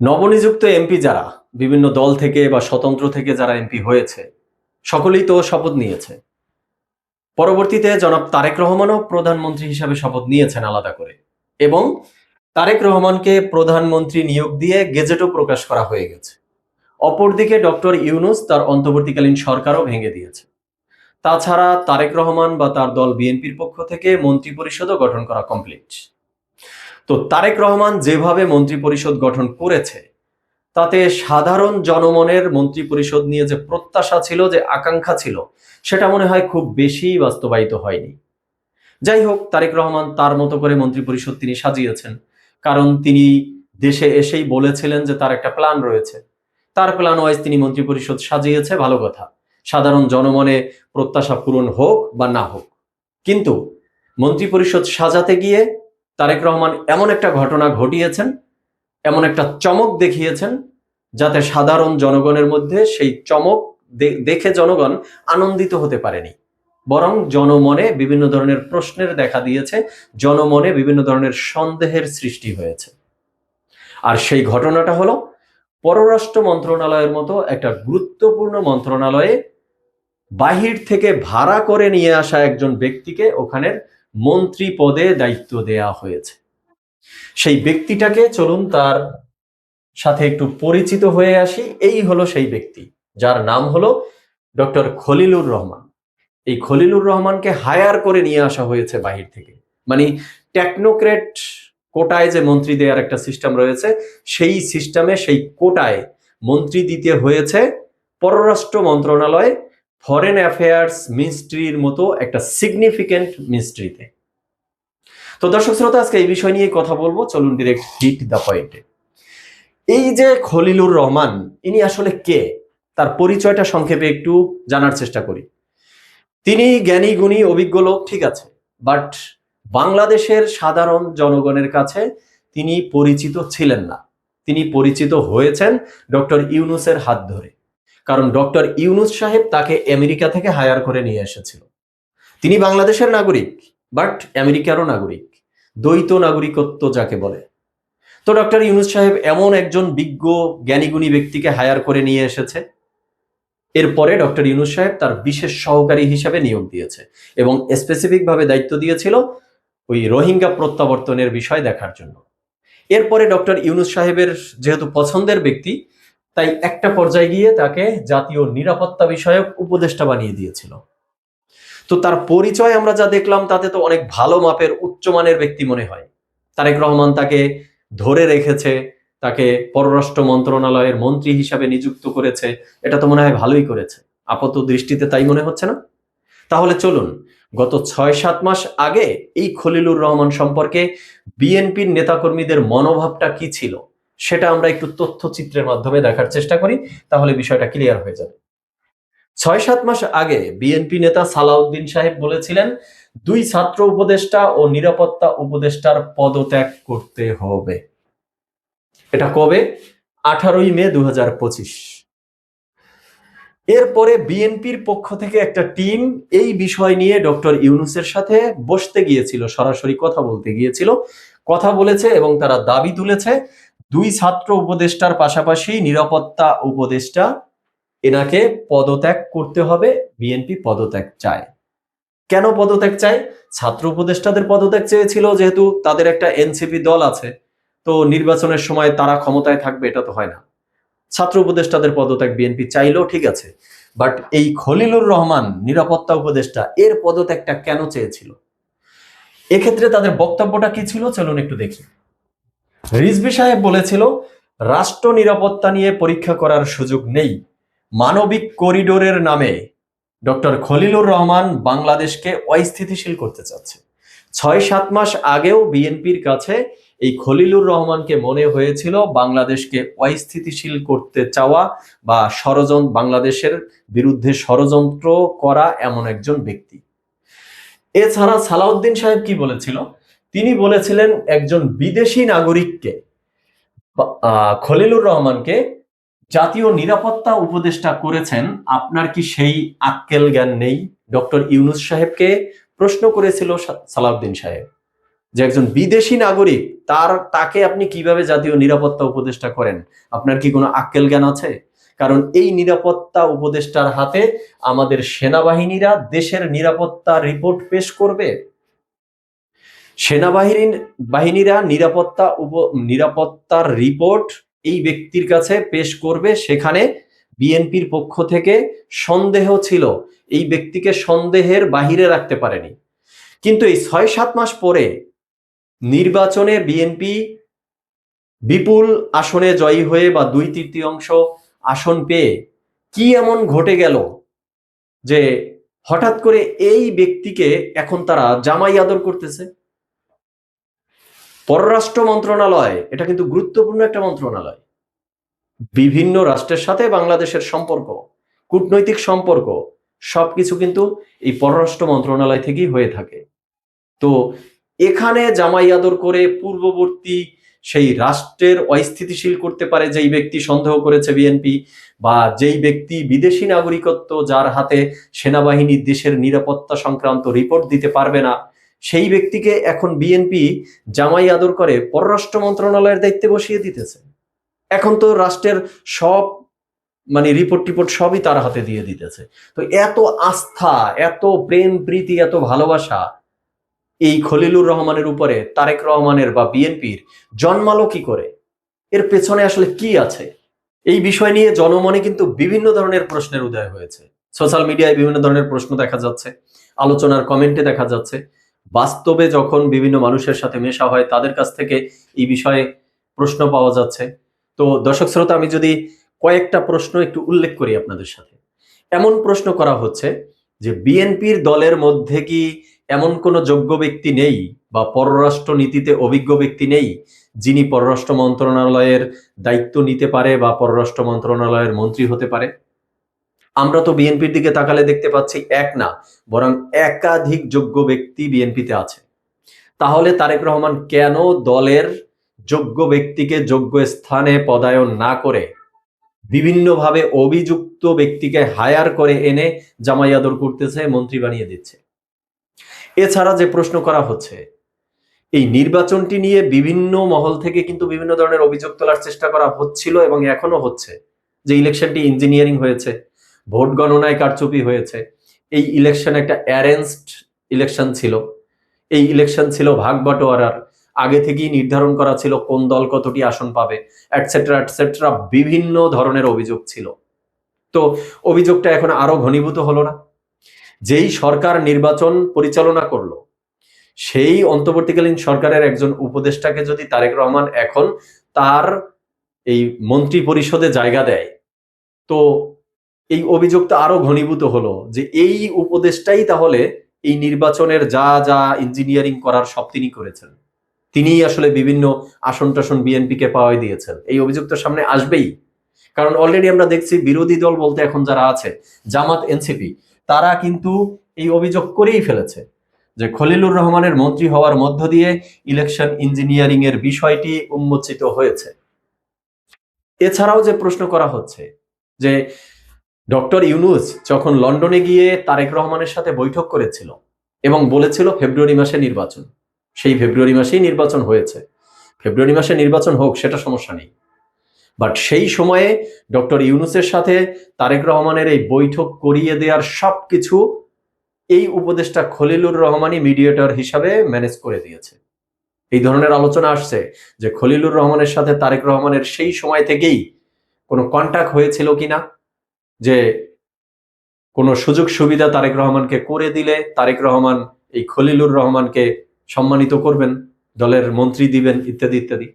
নবনিযুক্ত এমপি যারা, বিভিন্ন দল থেকে বা স্বতন্ত্র থেকে যারা এমপি হয়েছে, সকলেই তো শপথ নিয়েছে। পরবর্তীতে জনাব তারেক রহমানও প্রধানমন্ত্রী হিসাবে শপথ নিয়েছেন আলাদা করে। এবং তারেক রহমানকে প্রধানমন্ত্রী নিয়োগ দিয়ে গেজেটও প্রকাশ করা হয়ে গেছে। অপরদিকে ডক্টর ইউনুস তার অন্তর্বর্তীকালীন সরকারও ভেঙে দিয়েছে। তাছাড়া তারেক রহমান বা তার দল বিএনপির পক্ষ থেকে মন্ত্রী পরিষদও গঠন করা কমপ্লিট তো তারেক রহমান যেভাবে মন্ত্রী পরিষদ গঠন করেছে, তাতে সাধারণ জনমনের মন্ত্রী পরিষদ নিয়ে যে প্রত্যাশা ছিল, যে আকাঙ্ক্ষা ছিল, সেটা মনে হয় খুব বেশি বাস্তবায়িত হয়নি। যাই হোক, তারেক রহমান তার মতো করে মন্ত্রী পরিষদ তিনি সাজিয়েছেন, কারণ তিনি দেশে এসেই বলেছিলেন যে তার একটা প্ল্যান রয়েছে। তার প্ল্যান ওয়াইজ তিনি মন্ত্রী পরিষদ সাজিয়েছে, ভালো কথা। সাধারণ জনমনে প্রত্যাশা পূরণ হোক বা না হোক। কিন্তু মন্ত্রী পরিষদ সাজাতে গিয়ে তারেক রহমান এমন একটা ঘটনা ঘটিয়েছেন, এমন একটা চমক দেখিয়েছেন, যাতে সাধারণ জনগণের মধ্যে সেই চমক দেখে জনগণ আনন্দিত হতে পারেনি। বরং জনমনে বিভিন্ন ধরনের প্রশ্নের দেখা দিয়েছে, জনমনে বিভিন্ন ধরনের সন্দেহের সৃষ্টি হয়েছে। আর সেই ঘটনাটা হলো, পররাষ্ট্র মন্ত্রণালয়ের মতো একটা গুরুত্বপূর্ণ মন্ত্রণালয়ে বাহির থেকে ভাড়া করে নিয়ে আসা একজন ব্যক্তিকে ওখানের মন্ত্রী পদে দায়িত্ব দেয়া হয়েছে। সেই ব্যক্তিটাকে চলুন তার সাথে একটু পরিচিত হয়ে আসি। এই হলো সেই ব্যক্তি, যার নাম হলো ডক্টর খলিলুর রহমান। এই খলিলুর রহমানকে হায়ার করে নিয়ে আসা হয়েছে বাহির থেকে। মানে টেকনোক্রেট কোটায় যে মন্ত্রী দেওয়ার একটা সিস্টেম রয়েছে, সেই সিস্টেমে সেই কোটায় মন্ত্রী দিতে হয়েছে পররাষ্ট্র মন্ত্রণালয় ফরেন অ্যাফেয়ার্স মিনিস্ট্রির মতো একটা সিগনিফিকেন্ট মিনিস্ট্রিতে তো দর্শক শ্রোতা, আজকে এই বিষয় নিয়ে কথা বলব। চলুন ডিরেক্ট হিট দ্য পয়েন্টে এই যে খলিলুর রহমান, ইনি আসলে কে? তার পরিচয়টা সংক্ষেপে একটু জানার চেষ্টা করি। তিনি জ্ঞানী, গুণী, অভিজ্ঞ লোক, ঠিক আছে। বাট বাংলাদেশের সাধারণ জনগণের কাছে তিনি পরিচিত ছিলেন না। তিনি পরিচিত হয়েছেন ডক্টর ইউনুসের হাত ধরে। কারণ ডক্টর ইউনুস সাহেব তাকে আমেরিকা থেকে হায়ার করে নিয়ে এসেছিল। তিনি বাংলাদেশের নাগরিক, বাট আমেরিকারও নাগরিক, দ্বৈত নাগরিকত্ব যাকে বলে। তো ডক্টর ইউনুস সাহেব এমন একজন বিজ্ঞ, জ্ঞানীগুণী ব্যক্তিকে হায়ার করে নিয়ে এসেছে। এরপরে ডক্টর ইউনুস সাহেব তার বিশেষ সহকারী হিসাবে নিয়োগ দিয়েছে এবং স্পেসিফিক ভাবে দায়িত্ব দিয়েছিল ওই রোহিঙ্গা প্রত্যাবর্তনের বিষয় দেখার জন্য। এরপরে ডক্টর ইউনুস সাহেবের যেহেতু পছন্দের ব্যক্তি তাই একটা পর্যায়ে গিয়ে তাকে জাতীয় নিরাপত্তা বিষয়ক উপদেষ্টা বানিয়ে দিয়েছিল। তো তার পরিচয় আমরা যা দেখলাম, তাতে তো অনেক ভালো মাপের উচ্চমানের ব্যক্তি মনে হয়। তারেক রহমান তাকে ধরে রেখেছে, তাকে পররাষ্ট্র মন্ত্রণালয়ের মন্ত্রী হিসাবে নিযুক্ত করেছে, এটা তো মনে হয় ভালোই করেছে। আপাত দৃষ্টিতে তাই মনে হচ্ছে না? তাহলে চলুন, গত ছয় সাত মাস আগে এই খলিলুর রহমান সম্পর্কে বিএনপির নেতাকর্মীদের মনোভাবটা কি ছিল? সেটা আমরা একটু তথ্যচিত্রের মাধ্যমে দেখার চেষ্টা করি, তাহলে বিষয়টা ক্লিয়ার হয়ে যাবে। ছয় সাত মাস আগে বিএনপি নেতা সালাউদ্দিন সাহেব বলেছিলেন, দুই ছাত্র উপদেষ্টা ও নিরাপত্তা উপদেষ্টার পদত্যাগ করতে হবে। এটা কবে? আঠারোই মে দু হাজার পঁচিশ। এরপরে বিএনপির পক্ষ থেকে একটা টিম এই বিষয় নিয়ে ডক্টর ইউনুসের সাথে বসতে গিয়েছিল, সরাসরি কথা বলতে গিয়েছিল, কথা বলেছে এবং তারা দাবি তুলেছে দুই ছাত্র উপদেষ্টার পাশাপাশি নিরাপত্তা উপদেষ্টা এনাকে পদত্যাগ করতে হবে, বিএনপি পদত্যাগ চায়। কেন পদত্যাগ চায়? ছাত্র উপদেষ্টাদের পদত্যাগ চেয়েছিল যেহেতু তাদের একটা এনসিপি দল আছে, তো নির্বাচনের সময় তারা ক্ষমতায় থাকবে, এটা তো হয় না। ছাত্র উপদেষ্টাদের পদত্যাগ বিএনপি চাইলেও ঠিক আছে, বাট এই খলিলুর রহমান, নিরাপত্তা উপদেষ্টা, এর পদত্যাগটা কেন চেয়েছিল? এক্ষেত্রে তাদের বক্তব্যটা কি ছিল? চলুন একটু দেখি। রিজভি সাহেব বলেছিল, রাষ্ট্র নিরাপত্তা নিয়ে পরীক্ষা করার সুযোগ নেই। মানবিক করিডোরের নামে ডক্টর খলিলুর রহমান বাংলাদেশকে অস্থিতিশীল করতে চাচ্ছে। ছয় সাত মাস আগেও বিএনপির কাছে এই খলিলুর রহমানকে মনে হয়েছিল বাংলাদেশকে অস্থিতিশীল করতে চাওয়া বা ষড়যন্ত্র, বাংলাদেশের বিরুদ্ধে ষড়যন্ত্র করা এমন একজন ব্যক্তি। এছাড়া সালাউদ্দিন সাহেব কি বলেছিল? তিনি বলেছিলেন একজন বিদেশি নাগরিককে খলিলুর রহমানকে জাতীয় নিরাপত্তা উপদেষ্টা করেছেন। আপনার কি সেই আক্কেল জ্ঞান নেই? ডক্টর ইউনুস সাহেবকে প্রশ্ন করেছিল সালাউদ্দিন সাহেব যে একজন বিদেশি নাগরিক, তার, তাকে আপনি কীভাবে জাতীয় নিরাপত্তা উপদেষ্টা করেন? আপনার কি কোনো আক্কেল জ্ঞান আছে? কারণ এই নিরাপত্তা উপদেষ্টার হাতে আমাদের সেনাবাহিনীরা দেশের নিরাপত্তা রিপোর্ট পেশ করবে। সেনাবাহিনী বাহিনীরা নিরাপত্তা উপ, নিরাপত্তার রিপোর্ট এই ব্যক্তির কাছে পেশ করবে। সেখানে বিএনপির পক্ষ থেকে সন্দেহ ছিল। এই ব্যক্তিকে সন্দেহের বাহিরে রাখতে পারেনি। কিন্তু এই ছয় সাত মাস পরে নির্বাচনে বিএনপি বিপুল আসনে জয়ী হয়ে বা দুই তৃতীয়াংশ আসন পেয়ে কি এমন ঘটে গেল যে হঠাৎ করে এই ব্যক্তিকে এখন তারা জামাই আদর করতেছে? পররাষ্ট্র মন্ত্রণালয়, এটা কিন্তু গুরুত্বপূর্ণ একটা মন্ত্রণালয়। বিভিন্ন রাষ্ট্রের সাথে বাংলাদেশের সম্পর্ক, কূটনৈতিক সম্পর্ক, সবকিছু কিন্তু এই পররাষ্ট্র মন্ত্রণালয় থেকেই হয়ে থাকে। তো এখানে জামাই আদর করে পূর্ববর্তী সেই রাষ্ট্রের অস্থিতিশীল করতে পারে যেই ব্যক্তি সন্দেহ করেছে বিএনপি বা যেই ব্যক্তি বিদেশি নাগরিকত্ব যার হাতে সেনাবাহিনী দেশের নিরাপত্তা সংক্রান্ত রিপোর্ট দিতে পারবে না সেই ব্যক্তিকে এখন বিএনপি জামাই আদর করে পররাষ্ট্র মন্ত্রণালয়ের দায়িত্বে বসিয়ে দিতেছে। এখন তো রাষ্ট্রের সব মানে রিপোর্ট টিপোর্ট সবই তার হাতে দিয়ে দিতেছে। তো এত আস্থা, এত প্রেম, প্রীতি, এত ভালোবাসা এই খলিলুর রহমানের উপরে, তারেক রহমানের বা বিএনপির, জন্মালো কি করে? এর পেছনে আসলে কি আছে? এই বিষয় নিয়ে জনমনে কিন্তু বিভিন্ন ধরনের প্রশ্নের উদয় হয়েছে। সোশ্যাল মিডিয়ায় বিভিন্ন ধরনের প্রশ্ন দেখা যাচ্ছে, আলোচনার কমেন্টে দেখা যাচ্ছে। বাস্তবে যখন বিভিন্ন মানুষের সাথে মেশা হয়, তাদের কাছ থেকে এই বিষয়ে প্রশ্ন পাওয়া যাচ্ছে। তো দর্শক শ্রোতা, আমি যদি কয়েকটা প্রশ্ন একটু উল্লেখ করি আপনাদের সাথে। এমন প্রশ্ন করা হচ্ছে যে, বিএনপির দলের মধ্যে কি এমন কোনো যোগ্য ব্যক্তি নেই বা পররাষ্ট্র নীতিতে অভিজ্ঞ ব্যক্তি নেই যিনি পররাষ্ট্র মন্ত্রণালয়ের দায়িত্ব নিতে পারে বা পররাষ্ট্র মন্ত্রণালয়ের মন্ত্রী হতে পারে? আমরা তো বিএনপির দিকে তাকালে দেখতে পাচ্ছি এক না, বরং একাধিক যোগ্য ব্যক্তি বিএনপিতে আছে। তাহলে তারেক রহমান কেন দলের যোগ্য ব্যক্তিকে যোগ্য স্থানে পদায়ন না করে, বিভিন্নভাবে অভিযুক্ত ব্যক্তিকে হায়ার করে এনে জামাই আদর করতেছে, মন্ত্রী বানিয়ে দিচ্ছে? এছাড়া যে প্রশ্ন করা হচ্ছে, এই নির্বাচনটি নিয়ে বিভিন্ন মহল থেকে কিন্তু বিভিন্ন ধরনের অভিযোগ তোলার চেষ্টা করা হচ্ছিল এবং এখনও হচ্ছে যে ইলেকশনটি ইঞ্জিনিয়ারিং হয়েছে। ভোট গণনায় কারচুপি হয়েছে। এই ইলেকশন একটা অ্যারেঞ্জড ইলেকশন ছিল। এই ইলেকশন ছিল ভাগ বাটোয়ারার। আগে থেকেই নির্ধারণ করা ছিল কোন দল কতটি আসন পাবে অ্যাটসেট্রা অ্যাটসেট্রা বিভিন্ন ধরনের অভিযোগ ছিল। তো অভিযোগটা এখন আরও ঘনীভূত হলো না। যেই সরকার নির্বাচন পরিচালনা করল, সেই অন্তর্বর্তীকালীন সরকারের একজন উপদেষ্টাকে যদি তারেক রহমান এখন তার এই মন্ত্রী পরিষদে জায়গা দেয়, তো এই অভিযোগটা আরও ঘনীভূত হলো যে এই উপদেষ্টাই তাহলে এই নির্বাচনের যা যা ইঞ্জিনিয়ারিং করার সব তিনি করেছেন। তিনিই আসলে বিভিন্ন আসন টাসন বিএনপিকে পাওয়াই দিয়েছেন। এই অভিযোগ তো সামনে আসবেই। কারণ অলরেডি আমরা দেখছি বিরোধী দল বলতে এখন যারা আছে, জামাত, এনসিপি, তারা কিন্তু এই অভিযোগ করেই ফেলেছে যে খলিলুর রহমানের মন্ত্রী হওয়ার মধ্য দিয়ে ইলেকশন ইঞ্জিনিয়ারিং এর বিষয়টি উন্মোচিত হয়েছে। এছাড়াও যে প্রশ্ন করা হচ্ছে যে ডক্টর ইউনুস যখন লন্ডনে গিয়ে তারেক রহমানের সাথে বৈঠক করেছিল এবং বলেছিল ফেব্রুয়ারি মাসে নির্বাচন, সেই ফেব্রুয়ারি মাসেই নির্বাচন হয়েছে। ফেব্রুয়ারি মাসে নির্বাচন হোক, সেটা সমস্যা নেই। বাট সেই সময়ে ডক্টর ইউনুসের সাথে তারেক রহমানের এই বৈঠক করিয়ে দেওয়ার সব কিছু এই উপদেষ্টা খলিলুর রহমানই মিডিয়েটর হিসাবে ম্যানেজ করে দিয়েছে। এই ধরনের আলোচনা আসছে যে খলিলুর রহমানের সাথে তারেক রহমানের সেই সময় থেকেই কোনো কন্ট্যাক্ট হয়েছিল কিনা। যে কোনো সুযোগ সুবিধা তারেক রহমানকে করে দিলে তারেক রহমান, এই খলিলুর রহমানকে সম্মানিত করবেন, দলের মন্ত্রী দিবেন, ইত্যাদি ইত্যাদি।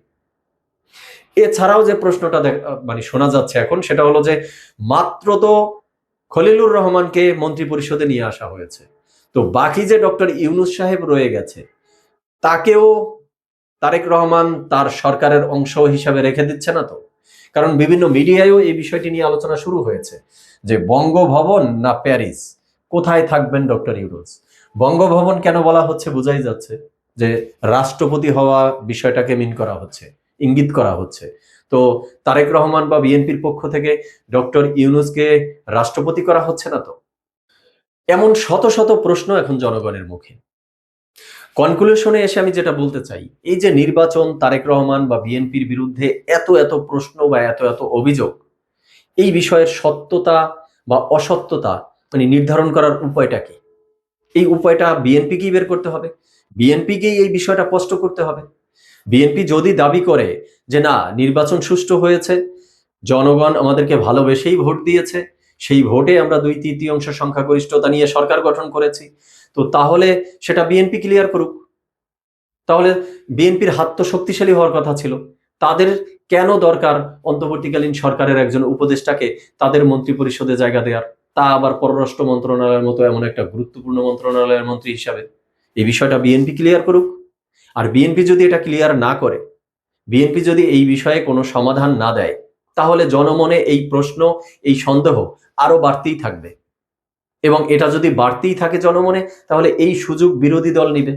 এছাড়াও যে প্রশ্নটা মানে শোনা যাচ্ছে এখন, সেটা হলো যে মাত্র তো খলিলুর রহমানকে মন্ত্রী পরিষদে নিয়ে আসা হয়েছে। তো বাকি যে ডক্টর ইউনুস সাহেব রয়ে গেছে, তাকেও তারেক রহমান তার সরকারের অংশ হিসাবে রেখে দিচ্ছে না তো? কারণ বিভিন্ন মিডিয়ায়ও এই বিষয়টি নিয়ে আলোচনা শুরু হয়েছে যে বঙ্গভবন না প্যারিস? কোথায় থাকবেন ডক্টর ইউনুস? বঙ্গভবন কেন বলা হচ্ছে বোঝাই যাচ্ছে যে রাষ্ট্রপতি হওয়া বিষয়টাকে মিন করা হচ্ছে, ইঙ্গিত করা হচ্ছে। তো তারেক রহমান বা বিএনপির পক্ষ থেকে ডক্টর ইউনুসকে রাষ্ট্রপতি করা হচ্ছে না তো? এমন শত শত প্রশ্ন এখন জনগণের মুখে। কনক্লুশনে এসে আমি যেটা বলতে চাই, এই যে নির্বাচন তারেক রহমান বা বিএনপির বিরুদ্ধে এত এত প্রশ্ন বা এত এত অভিযোগ, এই বিষয়ের সত্যতা বা অসত্যতা মানে নির্ধারণ করার উপায়টা কি? এই উপায়টা বিএনপিকেই বের করতে হবে, বিএনপিকেই এই বিষয়টা স্পষ্ট করতে হবে। বিএনপি যদি দাবি করে যে না, নির্বাচন সুষ্ঠু হয়েছে, জনগণ আমাদেরকে ভালোবেসেই ভোট দিয়েছে সেই ভোটে আমরা দুই তৃতীয়াংশ সংখ্যাগরিষ্ঠতা নিয়ে সরকার গঠন করেছি। তো তাহলে সেটা বিএনপি ক্লিয়ার করুক। তাহলে বিএনপির হাত তো শক্তিশালী হওয়ার কথা ছিল। তাদের কেন দরকার অন্তর্বর্তীকালীন সরকারের একজন উপদেষ্টাকে তাদের মন্ত্রী পরিষদে জায়গা দেওয়ার? তা আবার পররাষ্ট্র মন্ত্রণালয়ের মতো এমন একটা গুরুত্বপূর্ণ মন্ত্রণালয়ের মন্ত্রী হিসাবে। এই বিষয়টা বিএনপি ক্লিয়ার করুক। আর বিএনপি যদি এটা ক্লিয়ার না করে, বিএনপি যদি এই বিষয়ে কোনো সমাধান না দেয় তাহলে জনমনে এই প্রশ্ন, এই সন্দেহ আরও বাড়তেই থাকবে। এবং এটা যদি বাড়তেই থাকে জনমনে, তাহলে এই সুযোগ বিরোধী দল নিবে।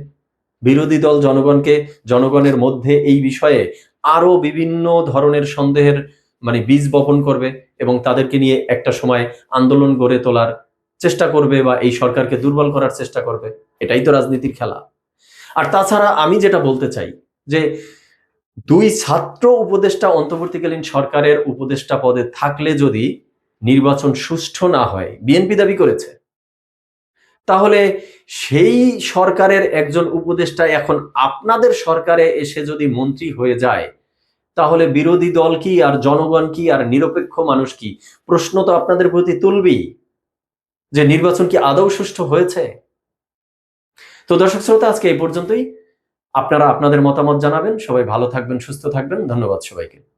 বিরোধী দল জনগণকে, জনগণের মধ্যে এই বিষয়ে আরও বিভিন্ন ধরনের সন্দেহের মানে বীজ বপন করবে এবং তাদেরকে নিয়ে একটা সময় আন্দোলন গড়ে তোলার চেষ্টা করবে বা এই সরকারকে দুর্বল করার চেষ্টা করবে। এটাই তো রাজনীতির খেলা। আর তাছাড়া আমি যেটা বলতে চাই যে দুই ছাত্র উপদেষ্টা অন্তর্বর্তীকালীন সরকারের উপদেষ্টা পদে থাকলে যদি নির্বাচন সুষ্ঠু না হয় বিএনপি দাবি করেছে। তাহলে সেই সরকারের একজন উপদেষ্টা এখন আপনাদের সরকারে এসে যদি মন্ত্রী হয়ে যায়, তাহলে বিরোধী দল কি আর জনগণ কি আর নিরপেক্ষ মানুষ কি? প্রশ্ন তো আপনাদের প্রতি তুলবেই যে নির্বাচন কি আদৌ সুষ্ঠু হয়েছে? তো দর্শক শ্রোতা, আজকে এই পর্যন্তই। আপনারা আপনাদের মতামত জানাবেন। সবাই ভালো থাকবেন সুস্থ থাকবেন। ধন্যবাদ সবাইকে।